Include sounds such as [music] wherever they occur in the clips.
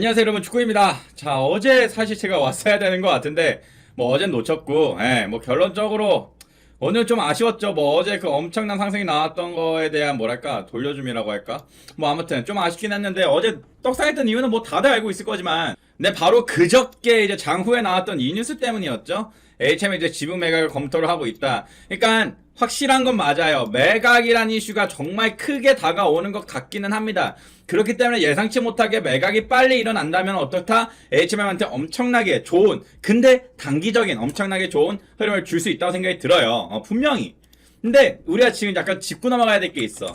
안녕하세요 여러분 축구입니다. 자 어제 사실 제가 왔어야 되는 것 같은데 뭐 어젠 놓쳤고 예, 뭐 결론적으로 오늘 좀 아쉬웠죠. 뭐 어제 그 엄청난 상승이 나왔던 거에 대한 뭐랄까 돌려줌이라고 할까. 뭐 아무튼 좀 아쉽긴 했는데 어제 떡상했던 이유는 뭐 다들 알고 있을 거지만 근데 바로 그저께 이제 장후에 나왔던 이 뉴스 때문이었죠. HM이 이제 지분 매각을 검토를 하고 있다. 그러니까 확실한 건 맞아요. 매각이란 이슈가 정말 크게 다가오는 것 같기는 합니다. 그렇기 때문에 예상치 못하게 매각이 빨리 일어난다면 어떻다? HM한테 엄청나게 좋은, 근데 단기적인 엄청나게 좋은 흐름을 줄 수 있다고 생각이 들어요. 어, 분명히. 근데 우리가 지금 약간 짚고 넘어가야 될 게 있어.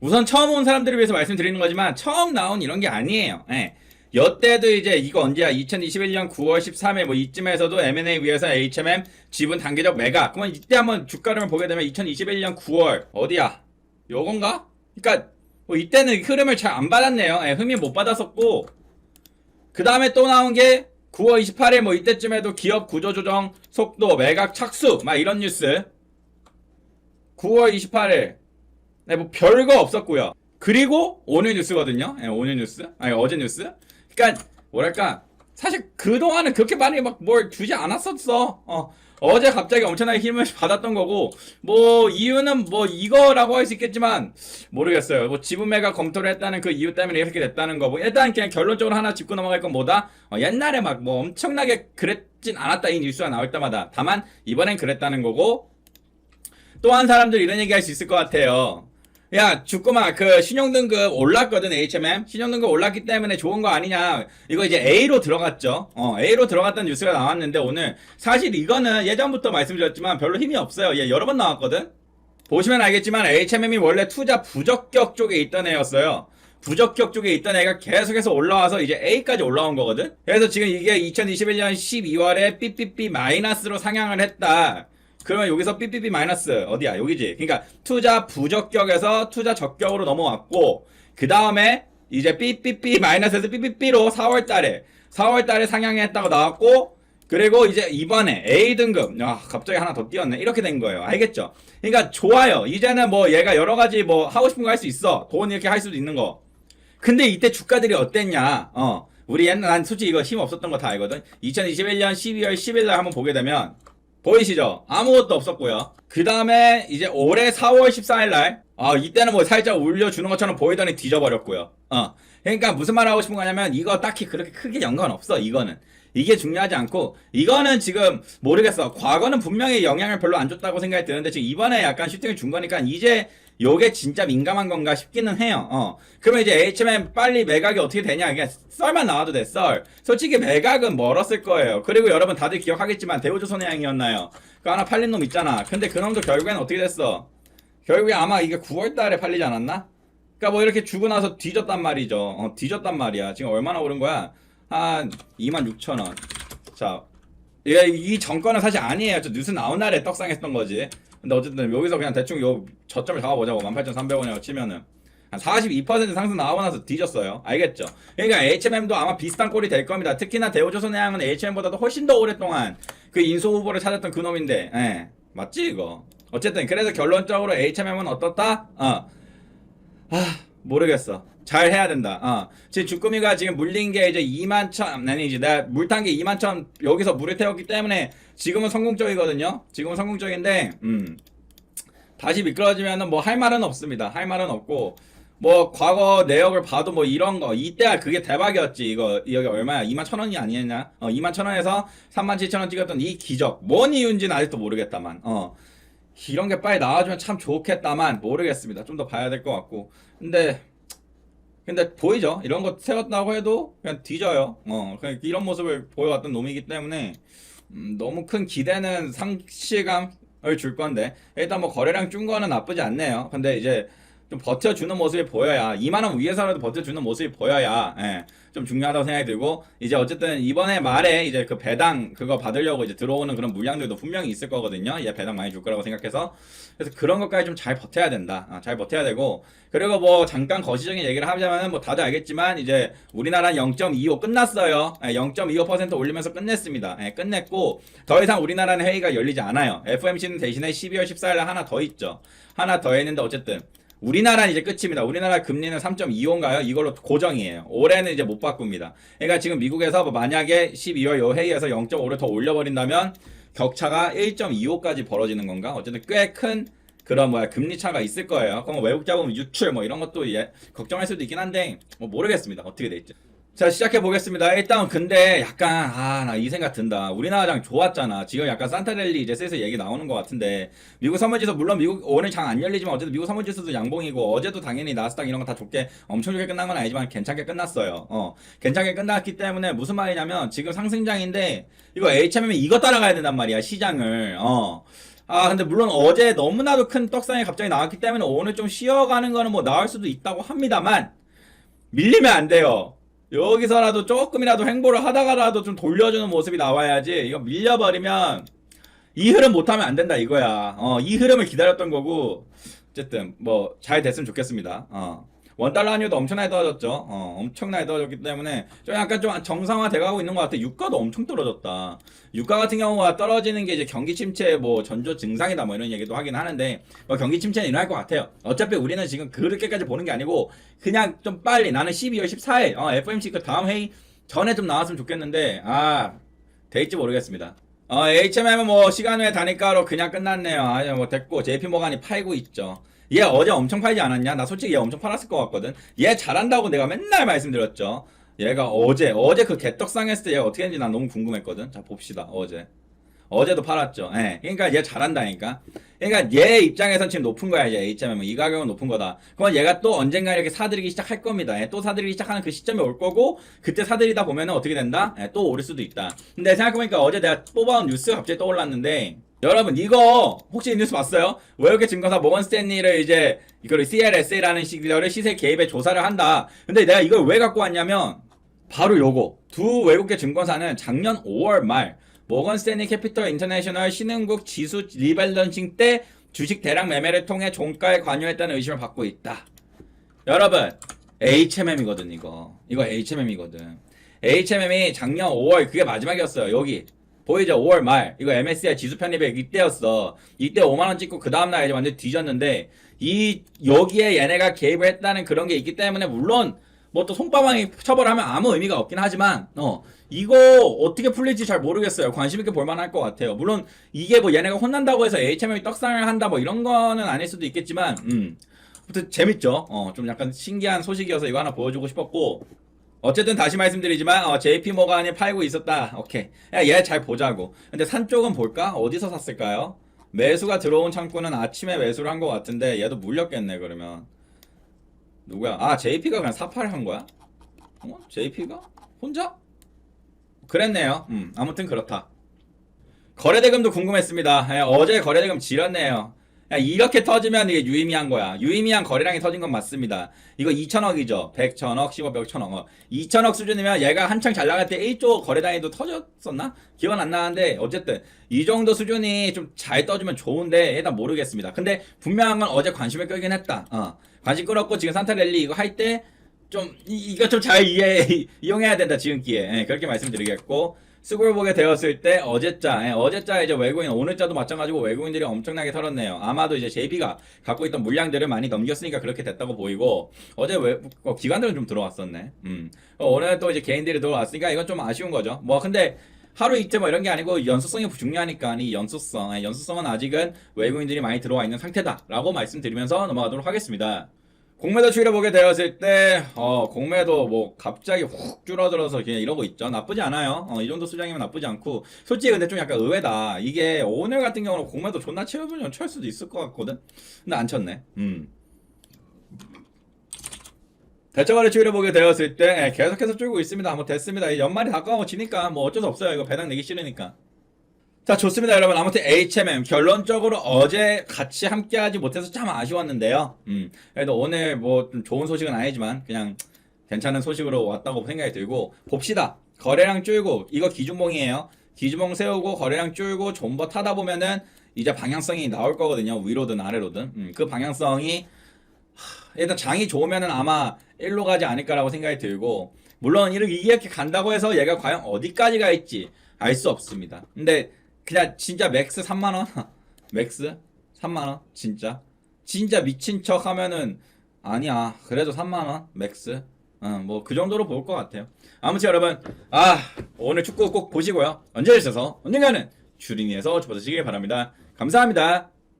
우선 처음 온 사람들을 위해서 말씀드리는 거지만 처음 나온 이런 게 아니에요. 예. 여태도 이제 이거 언제야? 2021년 9월 13일 뭐 이쯤에서도 M&A 위해서 HMM 지분 단계적 매각. 그러면 이때 한번 주가를 보게 되면 2021년 9월 어디야? 요건가? 그러니까 뭐 이때는 흐름을 잘 안 받았네요. 예, 흠이 못 받았었고 그 다음에 또 나온 게 9월 28일 뭐 이때쯤에도 기업 구조 조정 속도 매각 착수 막 이런 뉴스 9월 28일 네, 뭐 별거 없었고요. 그리고 오늘 뉴스거든요. 예, 오늘 뉴스. 아니 어제 뉴스. 그러니까 뭐랄까 사실 그 동안은 그렇게 많이 막 뭘 주지 않았었어. 어. 어제 갑자기 엄청나게 힘을 [laughs] 받았던 거고 뭐 이유는 뭐 이거라고 할 수 있겠지만 모르겠어요. 뭐 지분 매각 검토를 했다는 그 이유 때문에 이렇게 됐다는 거고 일단 그냥 결론적으로 하나 짚고 넘어갈 건 뭐다? 어, 옛날에 막 뭐 엄청나게 그랬진 않았다 이 뉴스가 나올 때마다 다만 이번엔 그랬다는 거고 또 한 사람들 이런 얘기 할 수 있을 것 같아요. 야, 죽구마, 그, 신용등급 올랐거든, HMM. 신용등급 올랐기 때문에 좋은 거 아니냐. 이거 이제 A로 들어갔죠. 어, A로 들어갔던 뉴스가 나왔는데, 오늘. 사실 이거는 예전부터 말씀드렸지만 별로 힘이 없어요. 예, 여러 번 나왔거든? 보시면 알겠지만, HMM이 원래 투자 부적격 쪽에 있던 애였어요. 부적격 쪽에 있던 애가 계속해서 올라와서 이제 A까지 올라온 거거든? 그래서 지금 이게 2021년 12월에 삐삐삐 마이너스로 상향을 했다. 그러면 여기서 삐삐삐 마이너스 어디야? 여기지. 그러니까 투자 부적격에서 투자 적격으로 넘어왔고 그 다음에 이제 삐삐삐 마이너스에서 삐삐삐로 4월 달에 4월 달에 상향했다고 나왔고 그리고 이제 이번에 A 등급. 야 갑자기 하나 더 띄었네. 이렇게 된 거예요. 알겠죠? 그러니까 좋아요. 이제는 뭐 얘가 여러 가지 뭐 하고 싶은 거 할 수 있어. 돈 이렇게 할 수도 있는 거. 근데 이때 주가들이 어땠냐? 어. 우리 옛날 난 솔직히 이거 힘 없었던 거 다 알거든. 2021년 12월 10일 날 한번 보게 되면 보이시죠? 아무것도 없었고요. 그 다음에 이제 올해 4월 14일 날, 아, 이때는 뭐 살짝 올려주는 것처럼 보이더니 뒤져버렸고요. 어. 그러니까 무슨 말 하고 싶은 거냐면 이거 딱히 그렇게 크게 연관 없어, 이거는. 이게 중요하지 않고, 이거는 지금 모르겠어. 과거는 분명히 영향을 별로 안 줬다고 생각이 드는데 지금 이번에 약간 슈팅을 준 거니까 이제 요게 진짜 민감한 건가 싶기는 해요. 어. 그러면 이제 HMM 빨리 매각이 어떻게 되냐? 그냥 썰만 나와도 돼, 썰. 솔직히 매각은 멀었을 거예요. 그리고 여러분 다들 기억하겠지만 대우조선해양이었나요? 그 하나 팔린 놈 있잖아. 근데 그 놈도 결국엔 어떻게 됐어? 결국에 아마 이게 9월 달에 팔리지 않았나? 그니까 뭐 이렇게 주고 나서 뒤졌단 말이죠. 어, 뒤졌단 말이야. 지금 얼마나 오른 거야? 한 26,000원. 자, 이, 이 정권은 사실 아니에요. 저 뉴스 나온 날에 떡상했던 거지. 근데 어쨌든 여기서 그냥 대충 요 저점을 잡아보자고 18,300원이라고 치면은 한 42% 상승 나오고 나서 뒤졌어요. 알겠죠? 그러니까 HMM도 아마 비슷한 꼴이 될 겁니다. 특히나 대우조선해양은 HM보다도 훨씬 더 오랫동안 그 인수 후보를 찾았던 그 놈인데, 예. 맞지, 이거? 어쨌든, 그래서 결론적으로 HMM은 어떻다? 어. 아, 모르겠어. 잘 해야 된다. 어. 지금 주꾸미가 지금 물린 게 이제 2만 천, 아니지. 내가 물 탄 게 2만 천, 여기서 물을 태웠기 때문에 지금은 성공적이거든요. 지금은 성공적인데, 음. 다시 미끄러지면은 뭐 할 말은 없습니다. 할 말은 없고, 뭐 과거 내역을 봐도 뭐 이런 거 이때야 그게 대박이었지 이거 여기 얼마야 2만 천 원이 아니었냐 어 2만 천 원에서 3만 7천 원 찍었던 이 기적 뭔 이유인지는 아직도 모르겠다만 어 이런 게 빨리 나와주면 참 좋겠다만 모르겠습니다. 좀 더 봐야 될 것 같고. 근데 근데 보이죠? 이런 거 세웠다고 해도 그냥 뒤져요. 어 그냥 이런 모습을 보여왔던 놈이기 때문에 음, 너무 큰 기대는 상실감을 줄 건데. 일단 뭐 거래량 준 거는 나쁘지 않네요. 근데 이제 좀 버텨주는 모습이 보여야 2만원 위에서라도 버텨주는 모습이 보여야 예, 좀 중요하다고 생각이 들고 이제 어쨌든 이번에 말에 이제 그 배당 그거 받으려고 이제 들어오는 그런 물량들도 분명히 있을 거거든요. 얘 배당 많이 줄 거라고 생각해서. 그래서 그런 것까지 좀 잘 버텨야 된다. 아, 잘 버텨야 되고. 그리고 뭐 잠깐 거시적인 얘기를 하자면은 뭐 다들 알겠지만 이제 우리나라 0.25 끝났어요. 예, 0.25% 올리면서 끝냈습니다. 예, 끝냈고 더 이상 우리나라는 회의가 열리지 않아요. FMC는 대신에 12월 14일에 하나 더 있죠. 하나 더 했는데 어쨌든 우리나라는 이제 끝입니다. 우리나라 금리는 3.25인가요? 이걸로 고정이에요. 올해는 이제 못 바꿉니다. 그러니까 지금 미국에서 뭐 만약에 12월 요 회의에서 0.5를 더 올려버린다면 격차가 1.25까지 벌어지는 건가? 어쨌든 꽤큰 그런 뭐야 금리 차가 있을 거예요. 그럼 외국 자금 유출 뭐 이런 것도 예, 걱정할 수도 있긴 한데 뭐 모르겠습니다. 어떻게 될지. 자 시작해 보겠습니다. 일단 근데 약간 아 나 이 생각 든다. 우리나라장 좋았잖아. 지금 약간 산타랠리 이제 슬슬 얘기 나오는 것 같은데 미국 선물지수 물론 미국 오늘 장 안 열리지만 어쨌든 미국 선물지수도 양봉이고 어제도 당연히 나스닥 이런 거 다 좋게 엄청 좋게 끝난 건 아니지만 괜찮게 끝났어요. 어 괜찮게 끝났기 때문에 무슨 말이냐면 지금 상승장인데 이거 HMM이 이거 따라가야 된단 말이야 시장을. 어. 아 근데 물론 어제 너무나도 큰 떡상이 갑자기 나왔기 때문에 오늘 좀 쉬어가는 거는 뭐 나올 수도 있다고 합니다만 밀리면 안 돼요. 여기서라도 조금이라도 행보를 하다가라도 좀 돌려주는 모습이 나와야지. 이거 밀려버리면 이 흐름 못하면 안 된다 이거야. 어, 이 흐름을 기다렸던 거고 어쨌든 뭐 잘 됐으면 좋겠습니다. 어. 원달러 환율도 엄청나게 떨어졌죠. 어, 엄청나게 떨어졌기 때문에 좀 약간 좀 정상화 돼가고 있는 것 같아. 유가도 엄청 떨어졌다. 유가 같은 경우가 떨어지는 게 이제 경기 침체 뭐 전조 증상이다 뭐 이런 얘기도 하긴 하는데 뭐 경기 침체는 일어날 것 같아요. 어차피 우리는 지금 그렇게까지 보는 게 아니고 그냥 좀 빨리 나는 12월 14일 어, FMC 그 다음 회의 전에 좀 나왔으면 좋겠는데 아 될지 모르겠습니다. 어, HMM은 뭐 시간 외 단위가로 그냥 끝났네요. 아니 뭐 됐고 JP 모간이 팔고 있죠. 얘 어제 엄청 팔지 않았냐? 나 솔직히 얘 엄청 팔았을 것 같거든. 얘 잘한다고 내가 맨날 말씀드렸죠. 얘가 어제 어제 그 개떡상 했을 때 얘가 어떻게 했는지 난 너무 궁금했거든. 자 봅시다 어제. 어제도 팔았죠. 예. 그러니까 얘 잘한다니까. 그러니까 얘 입장에선 지금 높은 거야 이제 HMM은 이 가격은 높은 거다. 그건 얘가 또 언젠가 이렇게 사들이기 시작할 겁니다. 예, 또 사들이기 시작하는 그 시점이 올 거고 그때 사들이다 보면은 어떻게 된다? 예, 또 오를 수도 있다. 근데 생각해보니까 어제 내가 뽑아온 뉴스가 갑자기 떠올랐는데 여러분 이거 혹시 이 뉴스 봤어요? 외국의 증권사 모건 스탠리를 이제 이거를 CLSA라는 시기를 시세 개입에 조사를 한다. 근데 내가 이걸 왜 갖고 왔냐면 바로 요거 두 외국계 증권사는 작년 5월 말 모건 스탠리 캐피털 인터내셔널 신흥국 지수 리밸런싱 때 주식 대량 매매를 통해 종가에 관여했다는 의심을 받고 있다. 여러분 HMM이거든 이거 이거 HMM이거든 HMM이 작년 5월 그게 마지막이었어요 여기 보이죠? 5월 말. 이거 MSCI 지수 편입에 이때였어. 이때 5만 원 찍고 그 다음 날 이제 완전 뒤졌는데 이 여기에 얘네가 개입을 했다는 그런 게 있기 때문에 물론 뭐 또 손바닥이 처벌하면 아무 의미가 없긴 하지만 어 이거 어떻게 풀릴지 잘 모르겠어요. 관심 있게 볼만할 것 같아요. 물론 이게 뭐 얘네가 혼난다고 해서 HMM이 떡상을 한다 뭐 이런 거는 아닐 수도 있겠지만 음. 아무튼 재밌죠? 어 좀 약간 신기한 소식이어서 이거 하나 보여주고 싶었고 어쨌든 다시 말씀드리지만 어, JP 모간이 팔고 있었다. 오케이. 야, 얘잘 보자고. 근데 산 쪽은 볼까? 어디서 샀을까요? 매수가 들어온 창구는 아침에 매수를 한 것 같은데 얘도 물렸겠네 그러면. 누구야? 아 JP가 그냥 사파를 한 거야? 어? JP가 혼자? 그랬네요. 음 아무튼 그렇다. 거래대금도 궁금했습니다. 예, 어제 거래대금 지렸네요. 야, 이렇게 터지면 이게 유의미한 거야. 유의미한 거래량이 터진 건 맞습니다. 이거 2천억이죠. 100, 1000억, 10억, 100, 1000억. 어, 2천억 수준이면 얘가 한창 잘 나갈 때 1조 거래량에도 터졌었나? 기억은 안 나는데 어쨌든 이 정도 수준이 좀 잘 떠주면 좋은데 일단 모르겠습니다. 근데 분명한 건 어제 관심을 끌긴 했다. 어. 관심 끌었고 지금 산타랠리 이거 할 때 좀 이거 좀 잘 이해 [laughs] 이용해야 된다 지금 기회 예, 그렇게 말씀드리겠고 수급을 보게 되었을 때 어제자 예, 어제자 이제 외국인 오늘자도 마찬가지고 외국인들이 엄청나게 털었네요. 아마도 이제 JP가 갖고 있던 물량들을 많이 넘겼으니까 그렇게 됐다고 보이고 어제 외 어, 기관들은 좀 들어왔었네. 음. 어, 오늘 또 이제 개인들이 들어왔으니까 이건 좀 아쉬운 거죠. 뭐 근데 하루 이틀 뭐 이런 게 아니고 연수성이 중요하니까 이 연수성 예, 연수성은 아직은 외국인들이 많이 들어와 있는 상태다라고 말씀드리면서 넘어가도록 하겠습니다. 공매도 추이를 보게 되었을 때, 어, 공매도 뭐 갑자기 훅 줄어들어서 그냥 이러고 있죠. 나쁘지 않아요. 어, 이 정도 수량이면 나쁘지 않고. 솔직히 근데 좀 약간 의외다. 이게 오늘 같은 경우는 공매도 존나 채우면 칠 수도 있을 것 같거든? 근데 안 쳤네. 음. 대처거래 추이를 보게 되었을 때 예, 계속해서 줄고 있습니다. 뭐 됐습니다. 이 연말이 가까워지니까 뭐 어쩔 수 없어요. 이거 배당 내기 싫으니까. 자 좋습니다 여러분. 아무튼 HMM 결론적으로 어제 같이 함께하지 못해서 참 아쉬웠는데요. 음 그래도 오늘 뭐 좀 좋은 소식은 아니지만 그냥 괜찮은 소식으로 왔다고 생각이 들고 봅시다. 거래량 줄고 이거 기준봉이에요. 기준봉 세우고 거래량 줄고 존버 타다 보면은 이제 방향성이 나올 거거든요. 위로든 아래로든. 음, 그 방향성이 하, 일단 장이 좋으면은 아마 1로 가지 않을까라고 생각이 들고 물론 이렇게 간다고 해서 얘가 과연 어디까지 갈지? 알 수 없습니다. 근데 그냥 진짜 맥스 3만 원? [laughs] 맥스? 3만 원? 진짜? 진짜 미친 척 하면은 아니야. 그래도 3만 원? 맥스? 어, 뭐그 정도로 볼 것 같아요. 아무튼 여러분 아 오늘 축구 꼭 보시고요. 언제 있어서 언젠가는 주린이에서 보시길 바랍니다. 감사합니다